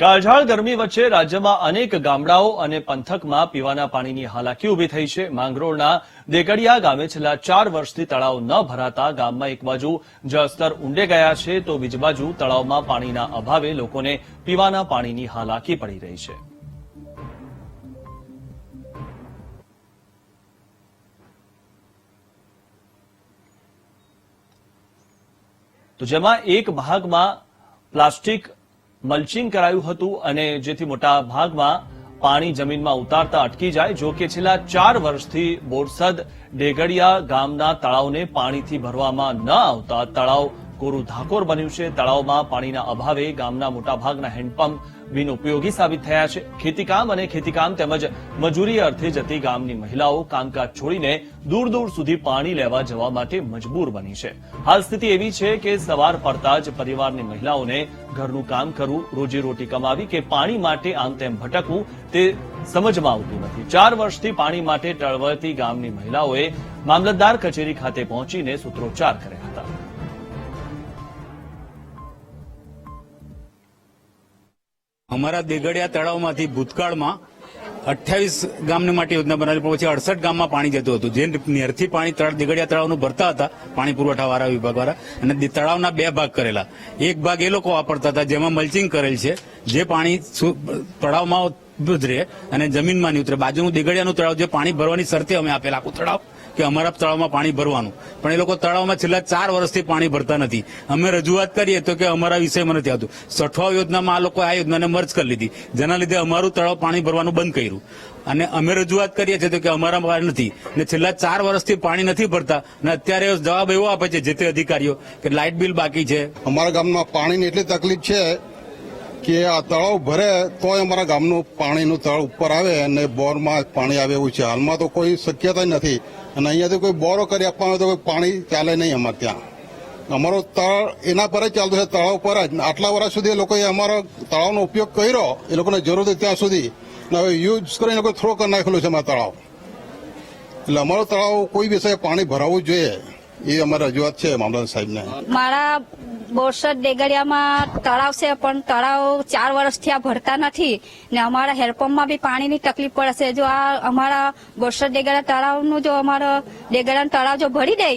કાળઝાળ ગરમી વચ્ચે રાજ્યમાં અનેક ગામડાઓ અને પંથકમાં પીવાના પાણીની હાલાકી ઊભી થઈ છે. માંગરોળના દેગડિયા ગામે છેલ્લા ચાર વર્ષથી તળાવ ન ભરાતા ગામમાં એક બાજુ જળસ્તર ઊંડે ગયા છે, તો બીજી બાજુ તળાવમાં પાણીના અભાવે લોકોને પીવાના પાણીની હાલાકી પડી રહી છે. તો જેમાં એક ભાગમાં પ્લાસ્ટિક મલ્ચિંગ કરાયું હતું અને જેથી મોટા ભાગમાં પાણી જમીનમાં ઉતારતા અટકી જાય, જો કે છેલ્લા ચાર વર્ષથી બોરસદ ડેગડિયા ગામના તળાવને પાણીથી ભરવામાં ન આવતા તળાવ કોરું ધાકોર બન્યું છે. તળાવમાં પાણીના અભાવે ગામના મોટાભાગના હેન્ડપંપ બિનઉપયોગી સાબિત થયા છે. ખેતીકામ અને ખેતીકામ તેમજ મજૂરી અર્થે જતી ગામની મહિલાઓ કામકાજ છોડીને દૂર દૂર સુધી પાણી લેવા જવા માટે મજબૂર બની છે. હાલ સ્થિતિ એવી છે કે સવાર પડતા જ પરિવારની મહિલાઓને ઘરનું કામ કરવું, રોજીરોટી કમાવી કે પાણી માટે આમ તેમ ભટકવું તે સમજમાં આવતું નથી. ચાર વર્ષથી પાણી માટે ટળવળતી ગામની મહિલાઓએ મામલતદાર કચેરી ખાતે પહોંચીને સૂત્રોચ્ચાર કર્યા. અમારા દેગડિયા તળાવમાંથી ભૂતકાળમાં અઠ્યાવીસ ગામને માટે યોજના બનાવી પણ પછી અડસઠ ગામમાં પાણી જતું હતું. જે નેરથી પાણી તળ- દેગડિયા તળાવનું ભરતા હતા, પાણી પુરવઠાવાળા વિભાગવાળા અને તળાવના બે ભાગ કરેલા. એક ભાગ એ લોકો વાપરતા હતા, જેમાં મલ્ચિંગ કરેલ છે, જે પાણી તળાવમાં ઉતરે અને જમીનમાં નહીં ઉતરે. બાજુનું દેગડિયાનું તળાવ, જે પાણી ભરવાની શરતે અમે આપેલા આખું તળાવ. કે અમારા તળાવમાં પાણી ભરવાનું. પણ એ લોકો તળાવમાં છેલ્લા ચાર વર્ષથી પાણી ભરતા નથી. અમે રજૂઆત કરીએ તો કે અમારા વિષયમાં નથી આવતું સઠવા યોજનામાં આ લોકો આ યોજનાને મર્જ કરી લીધી. જેના લીધે અમારું તળાવ પાણી ભરવાનું બંધ કર્યું. અને અમે રજૂઆત કરીએ છીએ તો કે અમારા પાસે નથી. ને છેલ્લા ચાર વર્ષથી પાણી નથી ભરતા. અને અત્યારે જવાબ એવો આપે છે જે તે અધિકારીઓ કે લાઇટ બિલ બાકી છે. અમારા ગામમાં પાણીની એટલી તકલીફ છે કે આ તળાવ ભરે તોય અમારા ગામનું પાણીનું તળાવ ઉપર આવે અને બોરમાં પાણી આવે એવું છે. હાલમાં તો કોઈ શક્યતા નથી. અને અહીંયાથી કોઈ બોરો કરી આપવાનો તો કોઈ પાણી ચાલે નહીં અમારે ત્યાં. અમારો તળ એના પર જ ચાલતું છે, તળાવ પર જ. આટલા વર્ષ સુધી એ લોકોએ અમારો તળાવનો ઉપયોગ કર્યો, એ લોકોને જરૂર હતી ત્યાં સુધી. હવે યુઝ કરીને લોકો થ્રો કરી નાખેલું છે અમારા તળાવ. એટલે અમારો તળાવ કોઈ વિષય પાણી ભરાવવું જોઈએ. એ અમારી રજૂઆત છે મામલતદાર સાહેબને. મારા બોરસદ ડેગડિયામાં તળાવ છે, પણ તળાવ ચાર વર્ષથી આ ભરતા નથી ને અમારા હેન્ડપંપમાં બી પાણીની તકલીફ પડશે જો આ અમારા બોરસદ ડેગડિયા તળાવનું જો અમારા ડેગડિયાનું તળાવ જો ભરી દે